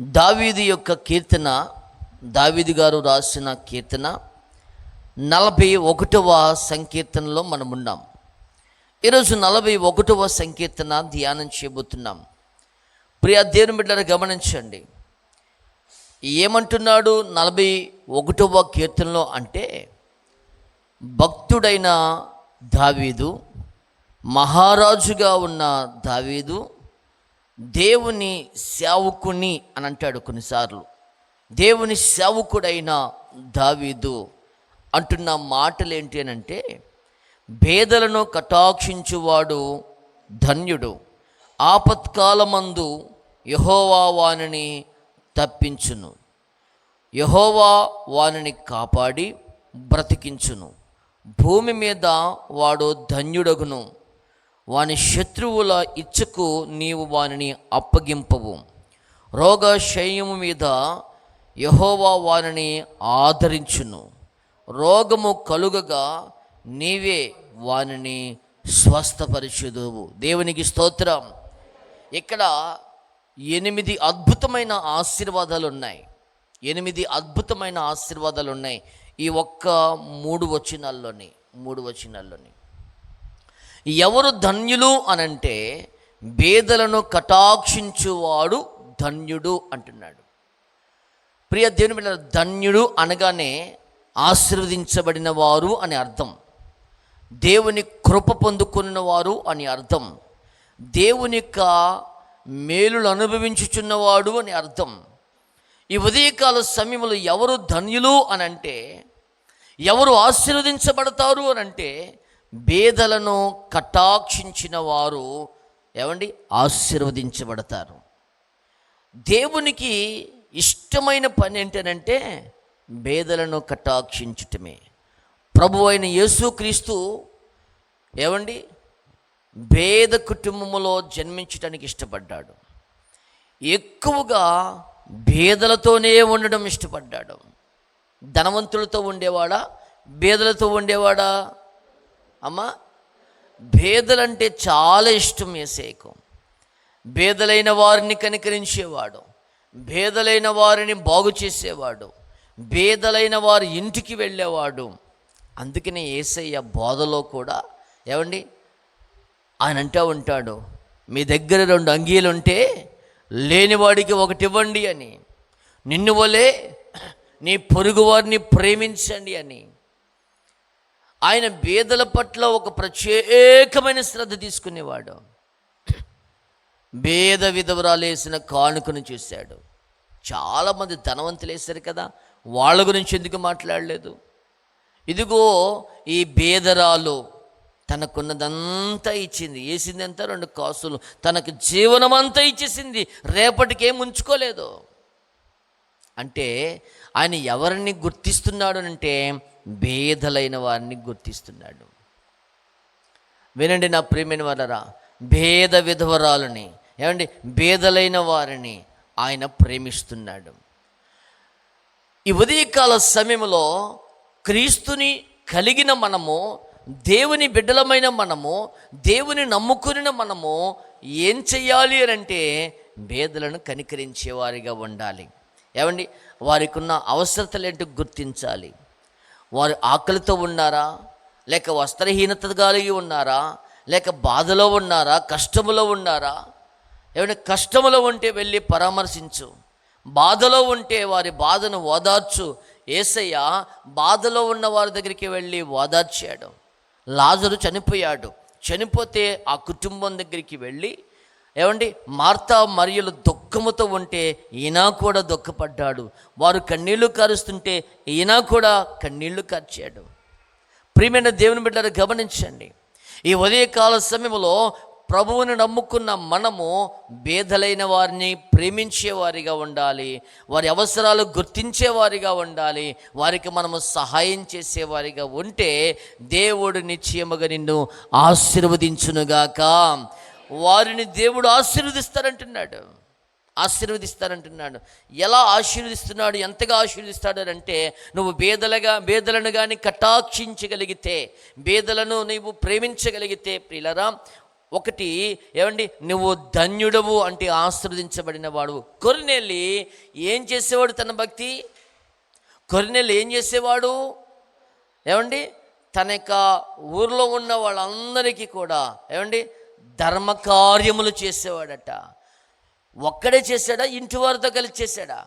దావీదు యొక్క కీర్తన దావీదు గారు రాసిన కీర్తన నలభై ఒకటవ సంకీర్తనలో మనం ఉన్నాం. ఈరోజు నలభై ఒకటవ సంకీర్తన ధ్యానం చేయబోతున్నాం. ప్రియ దేవుని బిడ్డలు గమనించండి. ఏమంటున్నాడు నలభై ఒకటవ కీర్తనలో అంటే భక్తుడైన దావీదు మహారాజుగా ఉన్న దావీదు దేవుని సేవకుని అని అంటాడు కొన్నిసార్లు. దేవుని సేవకుడైన దావీదు అంటున్న మాటలు ఏంటి అని అంటే భేదలను కటాక్షించువాడు ధన్యుడు ఆపత్కాలమందు యహోవా వానిని తప్పించును యహోవా వానిని కాపాడి బ్రతికించును భూమి మీద వాడు ధన్యుడగును. వాని శత్రువుల ఇచ్చకు నీవు వానిని అప్పగింపవు. రోగశయము మీద యహోవా వానిని ఆదరించును. రోగము కలుగగా నీవే వానిని స్వస్థపరిచుదువు. దేవునికి స్తోత్రం. ఇక్కడ ఎనిమిది అద్భుతమైన ఆశీర్వాదాలు ఉన్నాయి ఎనిమిది అద్భుతమైన ఆశీర్వాదాలు ఉన్నాయి ఈ ఒక్క మూడు వచనాల్లోని మూడు వచనాల్లోని. ఎవరు ధన్యులు అనంటే బేదలను కటాక్షించువాడు ధన్యుడు అంటున్నాడు. ప్రియ దేవుని బిడ్డ ధన్యుడు అనగానే ఆశీర్వదించబడిన వారు అని అర్థం. దేవుని కృప పొందుకున్న వారు అని అర్థం. దేవుని యొక్క మేలులు అనుభవించుచున్నవాడు అని అర్థం. ఈ ఉదయకాల సమయంలో ఎవరు ధన్యులు అనంటే ఎవరు ఆశీర్వదించబడతారు అనంటే అంటే బేదలను కటాక్షించిన వారు ఏమండి? ఆశీర్వదించబడతారు. దేవునికి ఇష్టమైన పని ఏంటనంటే బేదలను కటాక్షించటమే. ప్రభు అయిన యేసుక్రీస్తు ఏమండి? భేద కుటుంబంలో జన్మించడానికి ఇష్టపడ్డాడు. ఎక్కువగా భేదలతోనే ఉండడం ఇష్టపడ్డాడు. ధనవంతులతో ఉండేవాడా? బేదలతో ఉండేవాడా? అమ్మా భేదలంటే చాలా ఇష్టం ఏసేకు భేదలైన వారిని కనికరించేవాడు భేదలైన వారిని బాగు చేసేవాడు భేదలైన వారి ఇంటికి వెళ్ళేవాడు. అందుకనే ఏసయ్య బోధలో కూడా ఏమండి? ఆయన అంటూ ఉంటాడు మీ దగ్గర రెండు అంగీలు ఉంటే లేనివాడికి ఒకటి ఇవ్వండి అని. నిన్ను వలే నీ పొరుగువారిని ప్రేమించండి అని. ఆయన బేదల పట్ల ఒక ప్రత్యేకమైన శ్రద్ధ తీసుకునేవాడు. భేద విధవరాలేసిన కానుకను చూశాడు. చాలామంది ధనవంతులు వేశారు కదా వాళ్ళ గురించి ఎందుకు మాట్లాడలేదు? ఇదిగో ఈ బేదరాలు తనకున్నదంతా ఇచ్చింది. వేసింది అంతా రెండు కాసులు తనకు జీవనమంతా ఇచ్చేసింది. రేపటికేం ఉంచుకోలేదు అంటే ఆయన ఎవరిని గుర్తిస్తున్నాడు అంటే భేదలైన వారిని గుర్తిస్తున్నాడు. వినండి నా ప్రేమైన వాళ్ళరా భేద విధవరాలని ఏమండి? భేదలైన వారిని ఆయన ప్రేమిస్తున్నాడు. ఈ ఉదయకాల సమయంలో క్రీస్తుని కలిగిన మనము దేవుని బిడ్డలమైన మనము దేవుని నమ్ముకుని మనము ఏం చెయ్యాలి అని అంటే భేదలను కనికరించేవారిగా ఉండాలి. ఏమండి? వారికి ఉన్న అవసరతలు ఏంటో గుర్తించాలి. వారు ఆకలితో ఉన్నారా? లేక వస్త్రహీనత కలిగి ఉన్నారా? లేక బాధలో ఉన్నారా? కష్టములో ఉన్నారా? ఏమైనా కష్టములో ఉంటే వెళ్ళి పరామర్శించు. బాధలో ఉంటే వారి బాధను ఓదార్చు. ఏసయ్య బాధలో ఉన్న వారి దగ్గరికి వెళ్ళి ఓదార్చాడు. లాజరు చనిపోయాడు. చనిపోతే ఆ కుటుంబం దగ్గరికి వెళ్ళి ఏమండి? మార్తా మరియలు దుఃఖముతో ఉంటే ఈయన కూడా దుఃఖపడ్డాడు. వారు కన్నీళ్ళు కారుస్తుంటే ఈయన కూడా కన్నీళ్ళు కార్చాడు. ప్రియమైన దేవుని బిడ్డలు గమనించండి. ఈ ఉదయకాల సమయంలో ప్రభువుని నమ్ముకున్న మనము బేదలైన వారిని ప్రేమించేవారిగా ఉండాలి. వారి అవసరాలు గుర్తించేవారిగా ఉండాలి. వారికి మనము సహాయం చేసేవారిగా ఉంటే దేవుడు నిశ్చయముగా నిన్ను ఆశీర్వదించునుగాక. వారిని దేవుడు ఆశీర్వదిస్తారంటున్నాడు. ఆశీర్వదిస్తారంటున్నాడు. ఎలా ఆశీర్వదిస్తున్నాడు? ఎంతగా ఆశీర్వదిస్తాడు అంటే నువ్వు బేదలుగా బేదలను కానీ కటాక్షించగలిగితే బేదలను నీవు ప్రేమించగలిగితే ప్రియులరా ఒకటి ఏమండి? నువ్వు ధన్యుడవు అంటే ఆశీర్వదించబడిన వాడు కొరినెల్లి ఏం చేసేవాడు తన భక్తి? కొరినెల్లి ఏం చేసేవాడు? ఏమండి? తన యొక్క ఊర్లో ఉన్న వాళ్ళందరికీ కూడా ఏమండి? ధర్మకార్యములు చేసేవాడట. ఒక్కడే చేశాడా? ఇంటి వారితో కలిసి చేశాడా?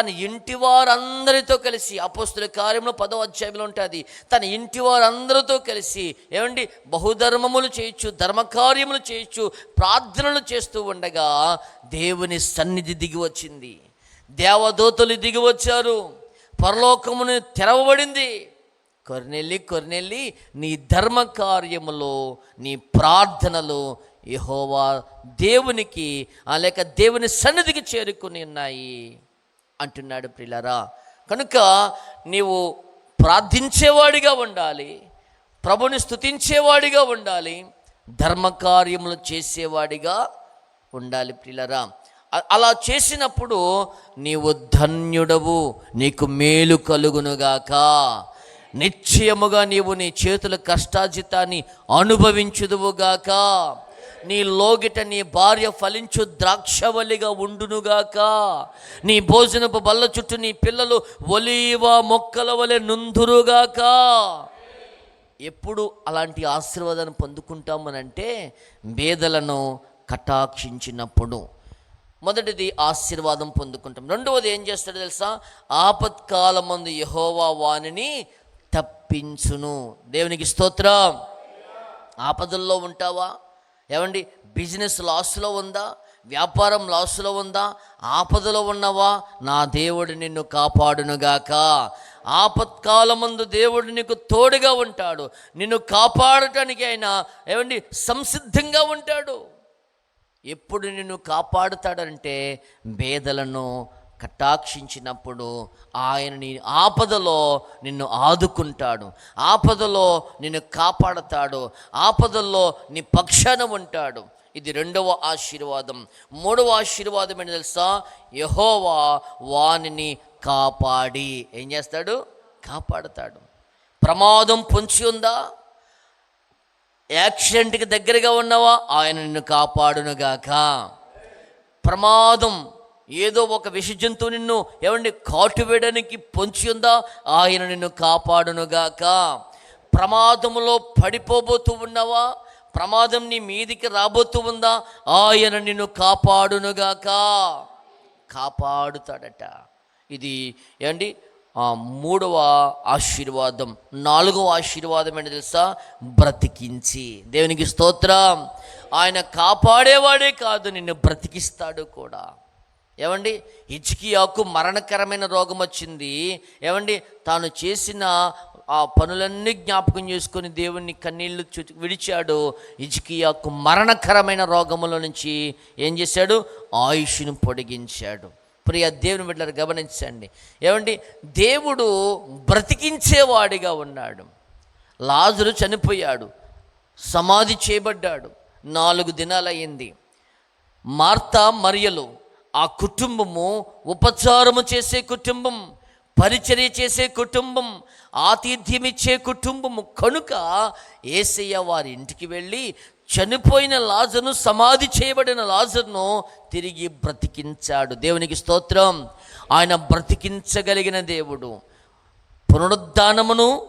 తన ఇంటి వారందరితో కలిసి అపోస్తుల కార్యంలో పదో అధ్యాయంలో ఉంటుంది. తన ఇంటి వారందరితో కలిసి ఏమండి? బహుధర్మములు చేయొచ్చు ధర్మకార్యములు చేయొచ్చు ప్రార్థనలు చేస్తూ ఉండగా దేవుని సన్నిధి దిగి వచ్చింది. దేవదూతలు దిగి వచ్చారు. పరలోకమును తెరవబడింది. కొర్నెల్లి కొర్నెల్లి నీ ధర్మ కార్యములో నీ ప్రార్థనలు యహోవా దేవునికి ఆ లేక దేవుని సన్నిధికి చేరుకుని ఉన్నాయి. అంటున్నాడు ప్రిలరా కనుక నీవు ప్రార్థించేవాడిగా ఉండాలి ప్రభుని స్తుతించేవాడిగా ఉండాలి ధర్మకార్యములు చేసేవాడిగా ఉండాలి ప్రిలరా. అలా చేసినప్పుడు నీవు ధన్యుడవు నీకు మేలు కలుగునుగాక. నిశ్చయముగా నీవు నీ చేతుల కష్టాజితాన్ని అనుభవించుదువుగాక. నీ లోగిట నీ భార్య ఫలించు ద్రాక్షవల్లిగా ఉండునుగాక. నీ భోజనపు బల్ల చుట్టూ నీ పిల్లలు ఒలీవ మొక్కల వలె నుందురుగాక. ఎప్పుడు అలాంటి ఆశీర్వాదాన్ని పొందుకుంటామనంటే బేదలను కటాక్షించినప్పుడు. మొదటిది ఆశీర్వాదం పొందుకుంటాం. రెండవది ఏం చేస్తాడో తెలుసా? ఆపత్కాలమందు యహోవా వాణిని తప్పించును దేవునికి స్తోత్రం. ఆపదల్లో ఉంటావా? ఏమండి? బిజినెస్ లాస్లో ఉందా? వ్యాపారం లాస్లో ఉందా? ఆపదలో ఉన్నవా? నా దేవుడు నిన్ను కాపాడునుగాక. ఆపత్కాలమందు దేవుడు నీకు తోడుగా ఉంటాడు. నిన్ను కాపాడటానికి ఆయన ఏమండి? సంసిద్ధంగా ఉంటాడు. ఎప్పుడు నిన్ను కాపాడుతాడంటే బేదలను కటాక్షించినప్పుడు ఆయన నీ ఆపదలో నిన్ను ఆదుకుంటాడు. ఆపదలో నిన్ను కాపాడతాడు. ఆపదల్లో నీ పక్షాన ఉంటాడు. ఇది రెండవ ఆశీర్వాదం. మూడవ ఆశీర్వాదం ఏంటి తెలుసా? యహోవా వానిని కాపాడి. ఏం చేస్తాడు? కాపాడతాడు. ప్రమాదం పొంచి ఉందా? యాక్సిడెంట్కి దగ్గరగా ఉన్నావా? ఆయన నిన్ను కాపాడునుగాక. ప్రమాదం ఏదో ఒక విష జంతువు నిన్ను ఏమండి కాటు వేయడానికి పొంచి ఉందా? ఆయన నిన్ను కాపాడునుగాక. ప్రమాదములో పడిపోబోతూ ఉన్నావా? ప్రమాదం నీ మీదికి రాబోతూ ఉందా? ఆయన నిన్ను కాపాడునుగాక. కాపాడుతాడట. ఇది ఏమండి ఆ, మూడవ ఆశీర్వాదం నాలుగవ ఆశీర్వాదం ఏంటి తెలుసా? బ్రతికించి. దేవునికి స్తోత్రం. ఆయన కాపాడేవాడే కాదు నిన్ను బ్రతికిస్తాడు కూడా. ఏమండి? హిజ్కియాకు మరణకరమైన రోగం వచ్చింది. ఏమండి? తాను చేసిన ఆ పనులన్నీ జ్ఞాపకం చేసుకొని దేవుణ్ణి కన్నీళ్ళు విడిచాడు. హిజ్కియాకు మరణకరమైన రోగముల నుంచి ఏం చేశాడు? ఆయుష్ను పొడిగించాడు. ప్రియ దేవుని బిడ్డలు గమనించండి. ఏమండి? దేవుడు బ్రతికించేవాడిగా ఉన్నాడు. లాజరు చనిపోయాడు. సమాధి చేయబడ్డాడు. నాలుగు దినాలయ్యింది. మార్తా మరియలు ఆ కుటుంబము ఉపచారము చేసే కుటుంబం పరిచర్య చేసే కుటుంబం ఆతిథ్యం ఇచ్చే కుటుంబము. కనుక ఏసయ్య వారి ఇంటికి వెళ్ళి చనిపోయిన లాజను సమాధి చేయబడిన లాజర్ను తిరిగి బ్రతికించాడు. దేవునికి స్తోత్రం. ఆయన బ్రతికించగలిగిన దేవుడు. పునరుద్ధానమును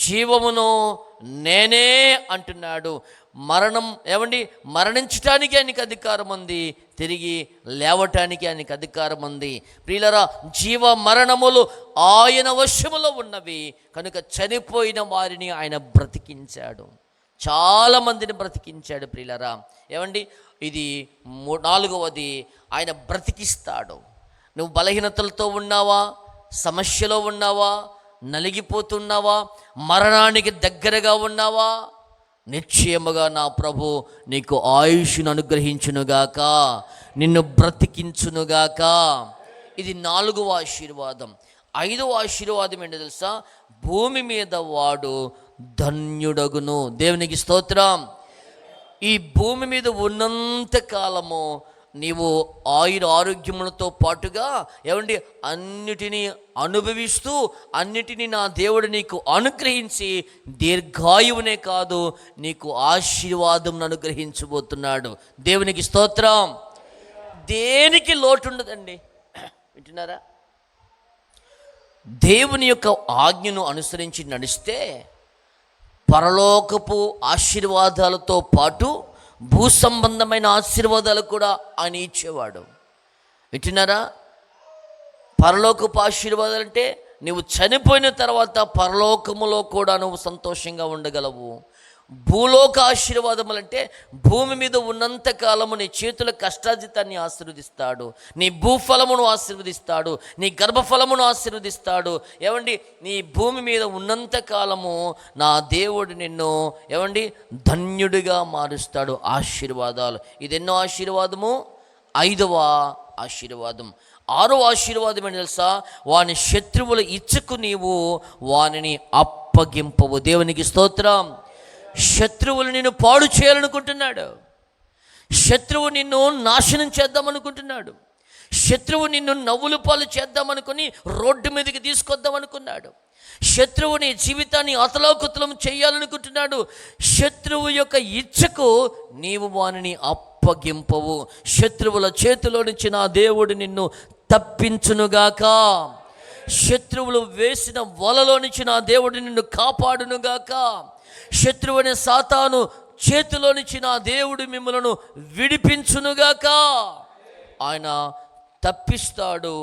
జీవమును నేనే అంటున్నాడు. మరణం ఏమండి? మరణించటానికి ఆయనకి అధికారం ఉంది. తిరిగి లేవటానికి ఆయనకి అధికారం ఉంది. ప్రియులరా జీవ మరణములు ఆయన వశములో ఉన్నవి. కనుక చనిపోయిన వారిని ఆయన బ్రతికించాడు. చాలా మందిని బ్రతికించాడు ప్రియులరా. ఏమండి? ఇది నాలుగవది. ఆయన బ్రతికిస్తాడు. నువ్వు బలహీనతలతో ఉన్నావా? సమస్యలో ఉన్నావా? నలిగిపోతున్నావా? మరణానికి దగ్గరగా ఉన్నావా? నిశ్చయముగా నా ప్రభు నీకు ఆయుష్ను అనుగ్రహించునుగాక నిన్ను బ్రతికించునుగాక. ఇది నాలుగవ ఆశీర్వాదం. ఐదవ ఆశీర్వాదం ఏంటో తెలుసా? భూమి మీద వాడు ధన్యుడగును. దేవునికి స్తోత్రం. ఈ భూమి మీద ఉన్నంత కాలము నీవు ఆయుర ఆరోగ్యములతో పాటుగా ఏమండి అన్నిటినీ అనుభవిస్తూ అన్నిటినీ నా దేవుడు నీకు అనుగ్రహించి దీర్ఘాయువునే కాదు నీకు ఆశీర్వాదం అనుగ్రహించబోతున్నాడు. దేవునికి స్తోత్రం. దేనికి లోటు ఉండదండి వింటున్నారా? దేవుని యొక్క ఆజ్ఞను అనుసరించి నడిస్తే పరలోకపు ఆశీర్వాదాలతో పాటు భూ సంబంధమైన ఆశీర్వాదాలు కూడా ఆయన ఇచ్చేవాడు. వింటున్నారా? పరలోకపు ఆశీర్వాదాలు అంటే నువ్వు చనిపోయిన తర్వాత పరలోకములో కూడా నువ్వు సంతోషంగా ఉండగలవు. భూలోక ఆశీర్వాదములు అంటే భూమి మీద ఉన్నంత కాలము నీ చేతుల కష్టాజితాన్ని ఆశీర్వదిస్తాడు. నీ భూఫలమును ఆశీర్వదిస్తాడు. నీ గర్భఫలమును ఆశీర్వదిస్తాడు. ఏమండి? నీ భూమి మీద ఉన్నంత కాలము నా దేవుడు నిన్ను ఏమండి? ధన్యుడిగా మారుస్తాడు. ఆశీర్వాదాలు. ఇదెన్నో ఆశీర్వాదము? ఐదవ ఆశీర్వాదం. ఆరో ఆశీర్వాదం ఏంటి తెలుసా? వాని శత్రువుల ఇచ్చకు నీవు వానిని అప్పగింపవు. దేవునికి స్తోత్రం. శత్రువులు నిన్ను పాడు చేయాలనుకుంటున్నాడు. శత్రువు నిన్ను నాశనం చేద్దామనుకుంటున్నాడు. శత్రువు నిన్ను నవ్వులు పాలు చేద్దామనుకుని రోడ్డు మీదకి తీసుకొద్దామనుకున్నాడు. శత్రువు నీ జీవితాన్ని అతలోకుతలం చేయాలనుకుంటున్నాడు. శత్రువు యొక్క ఇచ్చకు నీవు వానిని అప్పగింపవు. శత్రువుల చేతిలో నుంచి నా దేవుడు నిన్ను తప్పించునుగాక. శత్రువులు వేసిన వలలో నుంచి నా దేవుడు నిన్ను కాపాడునుగాక. శత్రువుని సాతాను చేతిలో నుంచి నా దేవుడు మిమ్మలను విడిపించునుగాక. ఆయన తప్పిస్తాడు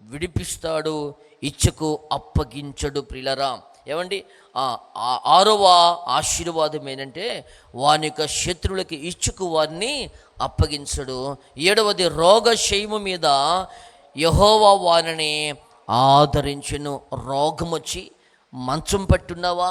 విడిపిస్తాడు ఇచ్చకు అప్పగించడు ప్రిలరా ఏమండి? ఆరవ ఆశీర్వాదం ఏంటంటే వాని యొక్క శత్రువులకి ఇచ్చుకు వారిని అప్పగించడు. ఏడవది రోగశయము మీద యహోవా వారిని ఆదరించును. రోగం వచ్చి మంచం పట్టున్నావా?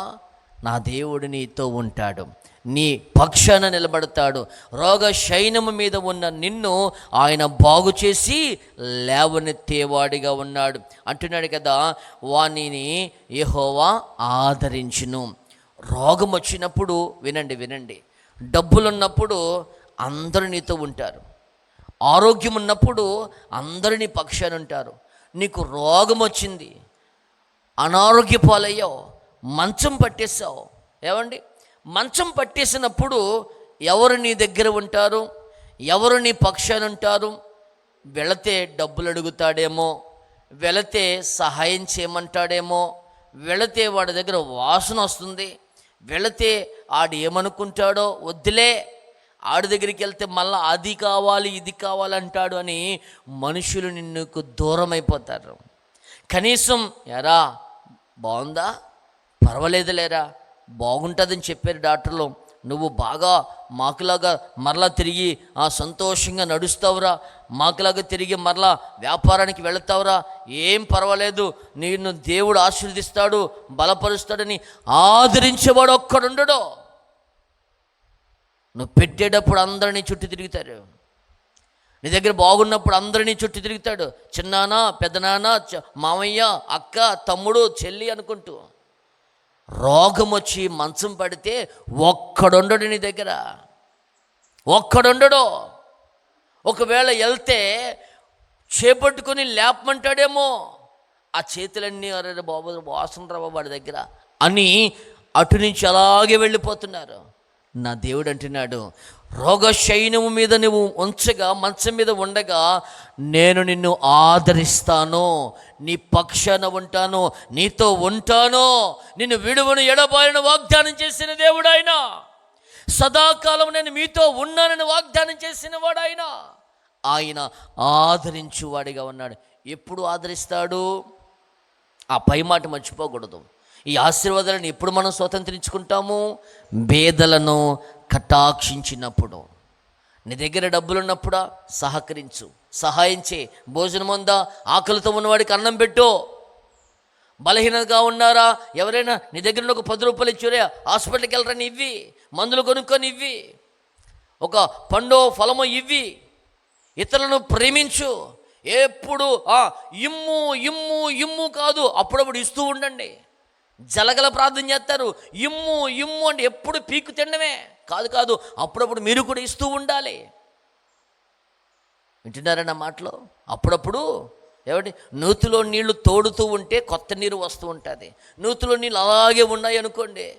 నా దేవుడు నీతో ఉంటాడు. నీ పక్షాన నిలబడతాడు. రోగ శైనము మీద ఉన్న నిన్ను ఆయన బాగు చేసి లేవనెత్తేవాడిగా ఉన్నాడు. అంటున్నాడు కదా వాణిని యహోవా ఆదరించును. రోగం వచ్చినప్పుడు వినండి వినండి డబ్బులున్నప్పుడు అందరూ నీతో ఉంటారు. ఆరోగ్యం ఉన్నప్పుడు అందరూ నీ పక్షాన ఉంటారు. నీకు రోగం వచ్చింది అనారోగ్య పాలయ్యావు మంచం పట్టేసావు ఏమండి? మంచం పట్టేసినప్పుడు ఎవరు నీ దగ్గర ఉంటారు? ఎవరు నీ పక్షాన్ని ఉంటారు? వెళితే డబ్బులు అడుగుతాడేమో? వెళితే సహాయం చేయమంటాడేమో? వెళితే వాడి దగ్గర వాసన వస్తుంది. వెళితే ఆడు ఏమనుకుంటాడో వద్దులే. ఆడి దగ్గరికి వెళ్తే మళ్ళీ అది కావాలి ఇది కావాలంటాడు అని మనుషులు నిన్నుకు దూరం అయిపోతారు కనీసం ఎరా బాగుందా? పర్వాలేదులేరా బాగుంటుందని చెప్పారు డాక్టర్లు. నువ్వు బాగా మాకులాగా మరలా తిరిగి ఆ సంతోషంగా నడుస్తావురా. మాకులాగా తిరిగి మరలా వ్యాపారానికి వెళతావురా. ఏం పర్వాలేదు నిన్ను దేవుడు ఆశీర్వదిస్తాడు బలపరుస్తాడని ఆదరించేవాడు ఒక్కడుండడో. నువ్వు పెట్టేటప్పుడు అందరినీ చుట్టూ తిరుగుతారు నీ దగ్గర బాగున్నప్పుడు అందరినీ చుట్టూ తిరుగుతాడు. చిన్నానా పెద్దనాన్న మామయ్య అక్క తమ్ముడు చెల్లి అనుకుంటూ. రోగం వచ్చి మంచం పడితే ఒక్కడుండడు నీ దగ్గర. ఒక్కడుండడు. ఒకవేళ వెళ్తే చేపట్టుకొని లేపమంటాడేమో. ఆ చేతులన్నీ అరే బాబు వాసన రాబా వాడి దగ్గర అని అటు నుంచి అలాగే వెళ్ళిపోతున్నారు. నా దేవుడు అంటున్నాడు రోగశయనము మీద నువ్వు ఉంచగా మంచం మీద ఉండగా నేను నిన్ను ఆదరిస్తాను. నీ పక్షాన ఉంటాను నీతో ఉంటాను. నిన్ను విడువను ఎడబాయను వాగ్దానం చేసిన దేవుడు ఆయన సదాకాలం నేను మీతో ఉన్నానని వాగ్దానం చేసిన వాడు ఆయన ఆయన ఆదరించువాడిగా ఉన్నాడు. ఎప్పుడు ఆదరిస్తాడు? ఆ పై మాట మర్చిపోకూడదు. ఈ ఆశీర్వాదాలను ఎప్పుడు మనం స్వతంత్రించుకుంటాము? బేదలను కటాక్షించినప్పుడు. నీ దగ్గర డబ్బులున్నప్పుడా? సహకరించు. సహాయం చే భోజనం ఉందా ఆకలితో ఉన్నవాడికి అన్నం పెట్టు. బలహీనంగా ఉన్నారా? ఎవరైనా నీ దగ్గర ఒక పది రూపాయలు ఇచ్చురే హాస్పిటల్కి వెళ్ళరని ఇవ్వి మందులు కొనుక్కొని ఇవ్వి. ఒక పండో ఫలమో ఇవ్వి. ఇతరులను ప్రేమించు. ఎప్పుడు ఆ, ఇమ్ము ఇమ్ము ఇమ్ము కాదు అప్పుడప్పుడు ఇస్తూ ఉండండి. జలగల ప్రార్థన చేస్తారు. ఇమ్ము ఇమ్ము అంటే ఎప్పుడు పీకు తినడమే. కాదు కాదు అప్పుడప్పుడు మీరు కూడా ఇస్తూ ఉండాలి. వింటున్నారన్న మాటలు మాటలో? అప్పుడప్పుడు ఏమంటే నూతిలో నీళ్ళు తోడుతూ ఉంటే కొత్త నీరు వస్తూ ఉంటుంది. నూతిలో నీళ్ళు అలాగే ఉన్నాయి అనుకోండి.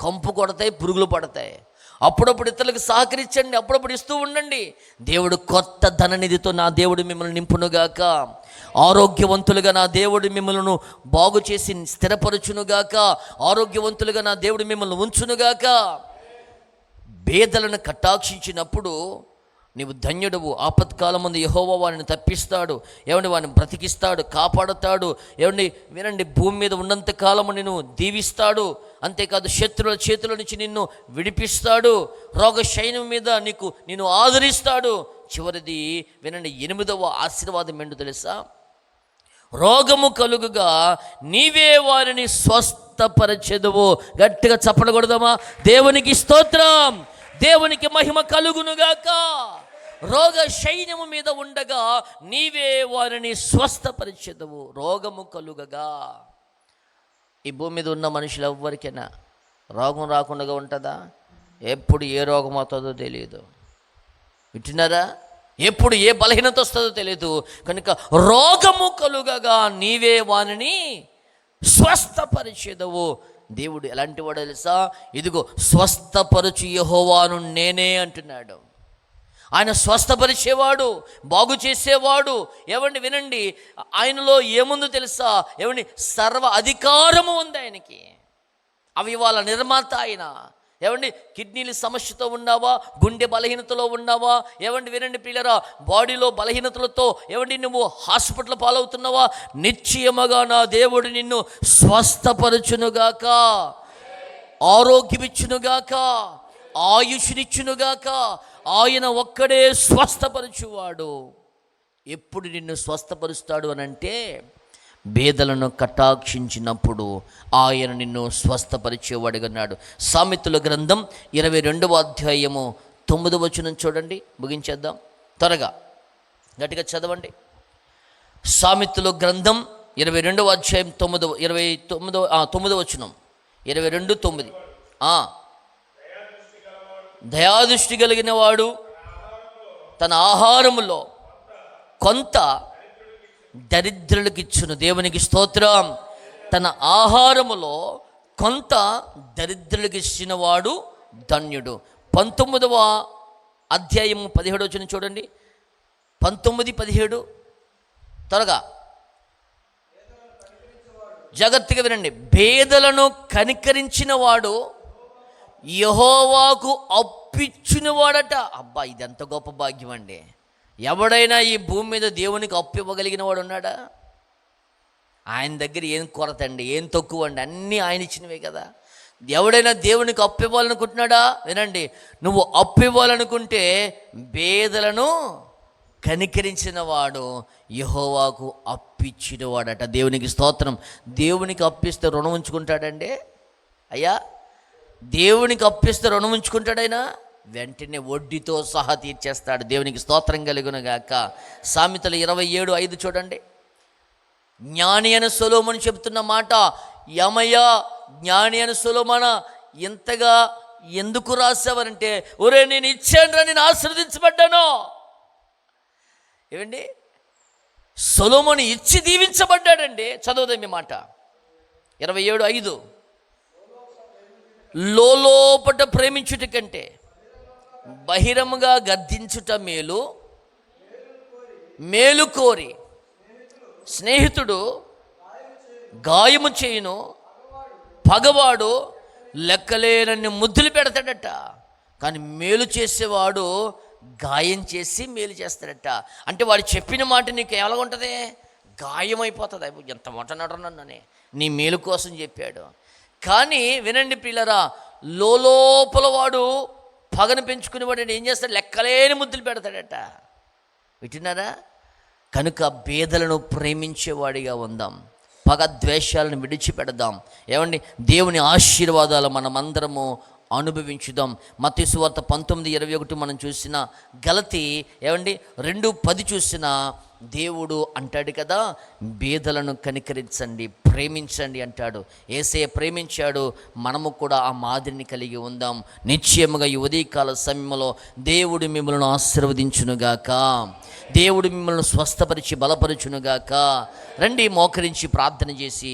కంపు కొడతాయి పురుగులు పడతాయి. అప్పుడప్పుడు ఇతరులకు సహకరించండి అప్పుడప్పుడు ఇస్తూ ఉండండి. దేవుడు కొత్త ధననిధితో నా దేవుడు మిమ్మల్ని నింపునుగాక. ఆరోగ్యవంతులుగా నా దేవుడు మిమ్మల్ని బాగు చేసి స్థిరపరచునుగాక. ఆరోగ్యవంతులుగా నా దేవుడు మిమ్మల్ని ఉంచునుగాక. బేదలను కటాక్షించినప్పుడు నీవు ధన్యుడవు. ఆపత్కాలం ముందు వారిని తప్పిస్తాడు. ఏమండి వారిని బ్రతికిస్తాడు కాపాడుతాడు. ఏమండి వినండి భూమి మీద ఉన్నంత కాలము నిన్ను దీవిస్తాడు. అంతేకాదు శత్రువుల చేతుల నుంచి నిన్ను విడిపిస్తాడు. రోగ శైనం మీద నీకు నిన్ను ఆదరిస్తాడు. చివరిది వినండి ఎనిమిదవ ఆశీర్వాదం ఏంటో తెలుసా? రోగము కలుగుగా నీవే వారిని స్వస్థపరచెదువు. గట్టిగా చప్పడకూడదమా దేవునికి స్తోత్రం. దేవునికి మహిమ కలుగునుగాక. రోగ శైన్యము మీద ఉండగా నీవే వారిని స్వస్థపరిచెదవు. రోగము కలుగగా. ఈ భూమి మీద ఉన్న మనుషులు ఎవ్వరికైనా రోగం రాకుండా ఉంటుందా? ఎప్పుడు ఏ రోగం అవుతుందో తెలియదు వింటున్నారా? ఎప్పుడు ఏ బలహీనత వస్తుందో తెలియదు కనుక రోగము కలుగగా నీవే వానిని స్వస్థపరిచేదవు. దేవుడు ఎలాంటి వాడు తెలుసా? ఇదిగో స్వస్థపరచు యహోవాను నేనే అంటున్నాడు. ఆయన స్వస్థపరిచేవాడు బాగు చేసేవాడు. ఏమండి వినండి ఆయనలో ఏముందో తెలుసా? ఏమండి సర్వ అధికారము ఉంది ఆయనకి. అవి వాళ్ళ నిర్మాత ఆయన. ఏమండి కిడ్నీలు సమస్యతో ఉన్నావా? గుండె బలహీనతలో ఉన్నావా? ఏమండి వినండి పిల్లరా బాడీలో బలహీనతలతో ఏమండి నువ్వు హాస్పిటల్ పాలవుతున్నావా? నిశ్చయముగా నా దేవుడు నిన్ను స్వస్థపరచునుగాక. ఆరోగ్యమిచ్చునుగాక. ఆయుష్నిచ్చునుగాక. ఆయన ఒక్కడే స్వస్థపరచువాడు. ఎప్పుడు నిన్ను స్వస్థపరుస్తాడు అని అంటే బేదలను కటాక్షించినప్పుడు ఆయన నిన్ను స్వస్థపరిచేవాడుగన్నాడు. సామెతల గ్రంథం ఇరవై రెండవ అధ్యాయము తొమ్మిది వచనం చూడండి ముగించేద్దాం. త్వరగా గట్టిగా చదవండి. సామెతల గ్రంథం ఇరవై రెండవ అధ్యాయం తొమ్మిదవ ఇరవై తొమ్మిదవ ఆ, తొమ్మిదవ వచనం. ఇరవై రెండు తొమ్మిది. దయాదృష్టి కలిగిన వాడు తన ఆహారములో కొంత దరిద్రులకు ఇచ్చును దేవునికి స్తోత్రం. తన ఆహారములో కొంత దరిద్రులకు ఇచ్చిన వాడు ధన్యుడు. పంతొమ్మిదవ అధ్యాయము పదిహేడు వచ్చిన చూడండి. పంతొమ్మిది పదిహేడు. త్వరగా. జాగ్రత్తగా వినండి. భేదలను కనికరించిన వాడు యహోవాకు అప్పిచ్చిన వాడట అబ్బా ఇది ఎంత గొప్ప భాగ్యం అండి. ఎవడైనా ఈ భూమి మీద దేవునికి అప్పు ఇవ్వగలిగిన వాడు ఉన్నాడా? ఆయన దగ్గర ఏం కొరత అండి ఏం తక్కువ అండి అన్నీ ఆయన ఇచ్చినవే కదా. ఎవడైనా దేవునికి అప్పు ఇవ్వాలనుకుంటున్నాడా వినండి నువ్వు అప్పు ఇవ్వాలనుకుంటే బేదలను కనికరించిన వాడు యహోవాకు అప్పిచ్చినవాడట. దేవునికి స్తోత్రం. దేవునికి అప్పిస్తే రుణం ఉంచుకుంటాడండి? అయ్యా దేవునికి అప్పిస్తే రుణం ఉంచుకుంటాడైనా? వెంటనే వడ్డీతో సహా తీర్చేస్తాడు. దేవునికి స్తోత్రం కలుగునుగాక. సామెతలు ఇరవై ఏడు ఐదు చూడండి. జ్ఞాని అని సులోమని చెప్తున్న మాట యమయ జ్ఞాని అని సులోమన ఇంతగా ఎందుకు రాసావనంటే ఒరే నేను ఇచ్చాను నేను ఆశ్రదించబడ్డాను ఏమండి? సులోమని ఇచ్చి దీవించబడ్డాడండి. చదవదే మీ మాట. ఇరవై ఏడు ఐదు. లోపట ప్రేమించుట కంటే బహిరముగా గద్దించుట మేలు. మేలు కోరి. స్నేహితుడు గాయము చేయును. పగవాడు లెక్కలేనన్ని ముద్దులు పెడతాడట. కానీ మేలు చేసేవాడు గాయం చేసి మేలు చేస్తాడట. అంటే వాడు చెప్పిన మాట నీకు ఎలా ఉంటుంది? గాయమైపోతుంది. అయ్యో, ఎంత మాట నన్నని నీ మేలు కోసం చెప్పాడు. కానీ వినండి పిల్లరా లోపల వాడు పగను పెంచుకునేవాడు ఏం చేస్తాడు? లెక్కలేని ముద్దులు పెడతాడట. వింటున్నారా? కనుక బేదలను ప్రేమించేవాడిగా ఉందాం. పగ ద్వేషాలను విడిచిపెడదాం. ఏమండి? దేవుని ఆశీర్వాదాలు మనమందరము అనుభవించుదాం. మత్స్సు వార్త పంతొమ్మిది ఇరవై ఒకటి మనం చూసిన గలతి ఏమండి రెండు పది చూసిన దేవుడు అంటాడు కదా బీదలను కనికరించండి ప్రేమించండి అంటాడు. ఏసే ప్రేమించాడు మనము కూడా ఆ మాదిరిని కలిగి ఉందాం. నిశ్చయముగా ఈ ఉదయకాల సమయంలో దేవుడు మిమ్మల్ని ఆశీర్వదించునుగాక. దేవుడు మిమ్మల్ని స్వస్థపరిచి బలపరచునుగాక. రండి మోకరించి ప్రార్థన చేసి